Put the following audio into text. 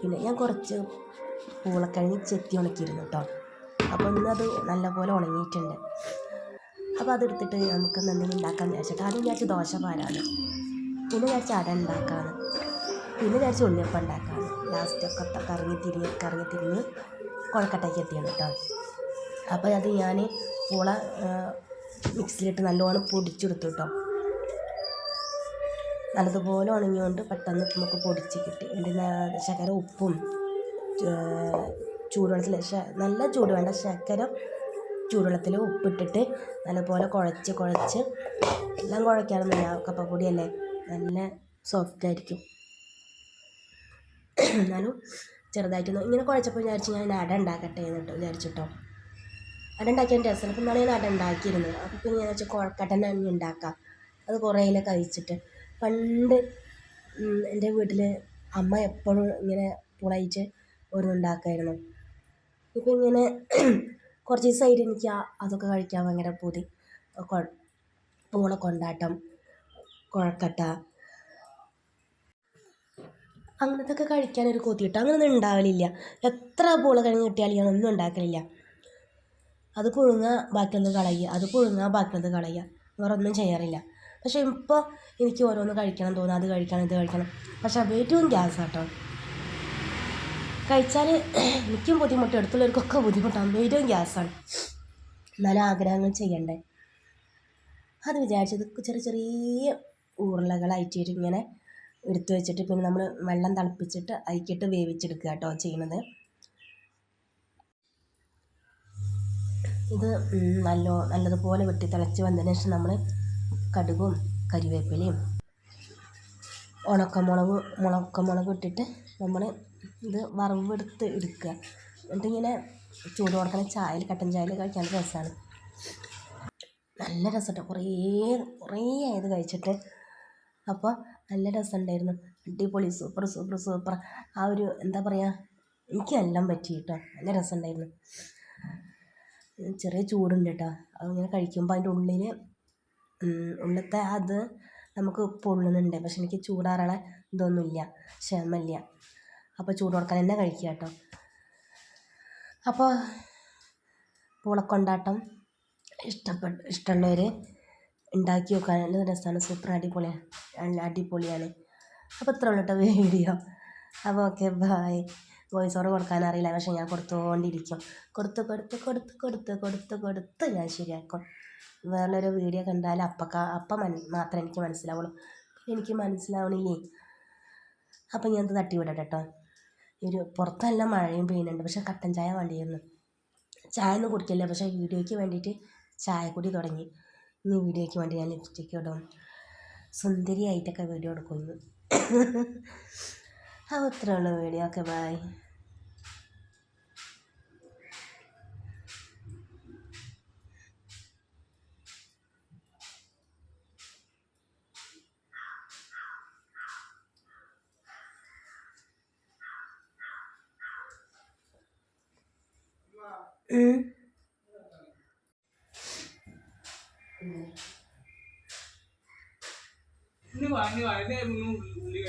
പിന്നെ ഞാൻ കുറച്ച് പൂളക്കിഴങ്ങ് ചെത്തി ഉണക്കിയിരുന്നു കേട്ടോ അപ്പോൾ ഇന്നത് നല്ലപോലെ ഉണങ്ങിയിട്ടുണ്ട്. അപ്പോൾ അതെടുത്തിട്ട് നമുക്ക് എന്തെങ്കിലും ഉണ്ടാക്കാമെന്ന് വിചാരിച്ചിട്ട് ആദ്യം വിചാരിച്ച് ദോശ പാരാണ്. പിന്നെ വിചാരിച്ച് അട ഉണ്ടാക്കാണ്. പിന്നെ വിചാരിച്ച് ഉണ്ണിയപ്പം ലാസ്റ്റ് ലാസ്റ്റൊക്കെ കറങ്ങി തിരിഞ്ഞ് കറങ്ങി തിരിഞ്ഞ് കുഴക്കട്ടയ്ക്ക് എത്തിയാണ് കേട്ടോ അപ്പോൾ അത് ഞാൻ പൂള മിക്സിയിലിട്ട് നല്ലോണം പൊടിച്ചെടുത്തു കേട്ടോ നല്ലതുപോലെ ഉണങ്ങിയോണ്ട് പെട്ടെന്ന് നമുക്ക് പൊടിച്ച് കിട്ടി. എന്നിട്ട് ശകലം ഉപ്പും ചൂടുവെള്ളത്തിൽ നല്ല ചൂട് വേണ്ട ശകലം ചൂടുവെള്ളത്തിൽ ഉപ്പിട്ടിട്ട് നല്ലപോലെ കുഴച്ച് കുഴച്ച് എല്ലാം കുഴയ്ക്കാനൊന്നുമില്ല കപ്പപ്പൊടിയല്ലേ? നല്ല സോഫ്റ്റ് ആയിരിക്കും. എന്നാലും ചെറുതായിട്ടൊന്ന് ഇങ്ങനെ കുഴച്ചപ്പോൾ വിചാരിച്ചു ഞാൻ അട ഉണ്ടാക്കട്ടെ എന്നിട്ട് വിചാരിച്ചിട്ടോ. അട ഉണ്ടാക്കിയതിന്റെ രസം. അപ്പം ഇന്നാണ് ഞാൻ അട ഉണ്ടാക്കിയിരുന്നത് അപ്പോൾ പിന്നെ ഞാൻ വെച്ചാൽ കുഴക്കട്ട തന്നെ ഉണ്ടാക്കാം. അത് കുറേ കഴിച്ചിട്ട്. പണ്ട് എന്റെ വീട്ടിൽ അമ്മ എപ്പോഴും ഇങ്ങനെ പുളയിച്ച് ഓരോന്നുണ്ടാക്കുമായിരുന്നു ഇപ്പം ഇങ്ങനെ കുറച്ച് ദിവസമായിട്ട് എനിക്ക് അതൊക്കെ കഴിക്കാൻ ഭയങ്കര പൂതി. പൂള കൊണ്ടാട്ടം കുഴക്കട്ട അങ്ങനത്തൊക്കെ കഴിക്കാനൊരു കൊതി കിട്ടും. അങ്ങനെയൊന്നും ഉണ്ടാവലില്ല. എത്ര പൂള കിഴങ്ങ് കിട്ടിയാലും ഞാനൊന്നും ഉണ്ടാക്കലില്ല. അത് പുഴുങ്ങുക ബാക്കിയുള്ളത് കളയുക. അത് പുഴുങ്ങുക ബാക്കിയുള്ളത് കളയുക. വേറെ ഒന്നും ചെയ്യാറില്ല. പക്ഷേ ഇപ്പോൾ എനിക്ക് ഓരോന്ന് കഴിക്കണം തോന്നുക അത് കഴിക്കണം ഇത് കഴിക്കണം. പക്ഷേ ഏറ്റവും ഗ്യാസ് കേട്ടോ കഴിച്ചാൽ എനിക്കും ബുദ്ധിമുട്ട് അടുത്തുള്ളവർക്കൊക്കെ ബുദ്ധിമുട്ടാണ്. ഏറ്റവും ഗ്യാസാണ് നല്ല ആഗ്രഹങ്ങൾ ചെയ്യണ്ടേ. അത് വിചാരിച്ചത് ചെറിയ ചെറിയ ഉരുളകളായിട്ട് ഇങ്ങനെ എടുത്തു വെച്ചിട്ട് പിന്നെ നമ്മൾ വെള്ളം തിളപ്പിച്ചിട്ട് അയക്കിട്ട് വേവിച്ചെടുക്കുക കേട്ടോ ചെയ്യുന്നത്. ഇത് നല്ല നല്ലതുപോലെ വെട്ടി തിളച്ച് വന്നതിന് ശേഷം നമ്മൾ കടുകും കരിവേപ്പിലയും ഉണക്കമുളക് ഉണക്കമുളക് ഇട്ടിട്ട് നമ്മൾ ഇത് വറവെടുത്ത് എടുക്കുക. എന്നിട്ടിങ്ങനെ ചൂട് കൊടുക്കണ ചായയിൽ കട്ടൻ ചായയിൽ കഴിക്കാൻ രസമാണ് നല്ല രസമുണ്ട് കുറേ കുറേ ആയത് കഴിച്ചിട്ട്. അപ്പോൾ നല്ല രസമുണ്ടായിരുന്നു അടിപൊളി സൂപ്പർ സൂപ്പർ സൂപ്പർ. ആ ഒരു എന്താ പറയുക എനിക്ക് എല്ലാം പറ്റി കേട്ടോ. നല്ല രസമുണ്ടായിരുന്നു ചെറിയ ചൂടുണ്ട് കേട്ടോ. അതിങ്ങനെ കഴിക്കുമ്പോൾ അതിന്റെ ഉള്ളിൽ ഉള്ളിലത്തെ അത് നമുക്ക് പൊള്ളുന്നുണ്ട്. പക്ഷെ എനിക്ക് ചൂടാറാനുള്ള ഇതൊന്നുമില്ല. ക്ഷമയില്ല. അപ്പോൾ ചൂട് കൊടുക്കാൻ തന്നെ കഴിക്കുക കേട്ടോ. അപ്പോൾ പൂളക്കൊണ്ടാട്ടം ഇഷ്ടപ്പെട്ട ഇഷ്ടമുള്ളവർ ഉണ്ടാക്കി നോക്കാൻ നല്ല രസമാണ്. സൂപ്പർ അടിപൊളിയാണ് അടിപൊളിയാണ്. അപ്പോൾ ഇത്ര ഉള്ളൂ കേട്ടോ വീഡിയോ. അപ്പോൾ ഓക്കെ ബായ് വോയിസ് ഓവർ കൊടുക്കാൻ അറിയില്ല പക്ഷെ ഞാൻ കൊടുത്തുകൊണ്ടിരിക്കും കൊടുത്ത് കൊടുത്ത് കൊടുത്ത് കൊടുത്ത് കൊടുത്ത് കൊടുത്ത് ഞാൻ ശരിയാക്കും. വേറൊരു വീഡിയോ കണ്ടാൽ അപ്പക്ക അപ്പം മൻ മാത്രമേ എനിക്ക് മനസ്സിലാവുള്ളൂ. എനിക്ക് മനസ്സിലാവണില്ലേ? അപ്പം ഞാൻ തട്ടി വിടട്ടെ കേട്ടോ ഒരു പുറത്തെല്ലാം മഴയും പെയ്യുന്നുണ്ട്. പക്ഷെ കട്ടൻ ചായ വേണ്ടിയിരുന്നു. ചായ ഒന്നും കുടിക്കില്ല. പക്ഷേ വീഡിയോയ്ക്ക് വേണ്ടിയിട്ട് ചായ കുടി തുടങ്ങി. ഇനി വീഡിയോയ്ക്ക് വേണ്ടി ഞാൻ ലിപ്സ്റ്റിക്ക് ഇടും. സുന്ദരിയായിട്ടൊക്കെ വീഡിയോ എടുക്കുന്നു അപ്പോൾ ഇത്രയേ ഉള്ളൂ വീഡിയോ ഓക്കെ ബൈ ഇനി വാങ്ങി വാങ്ങി ഉള്ളി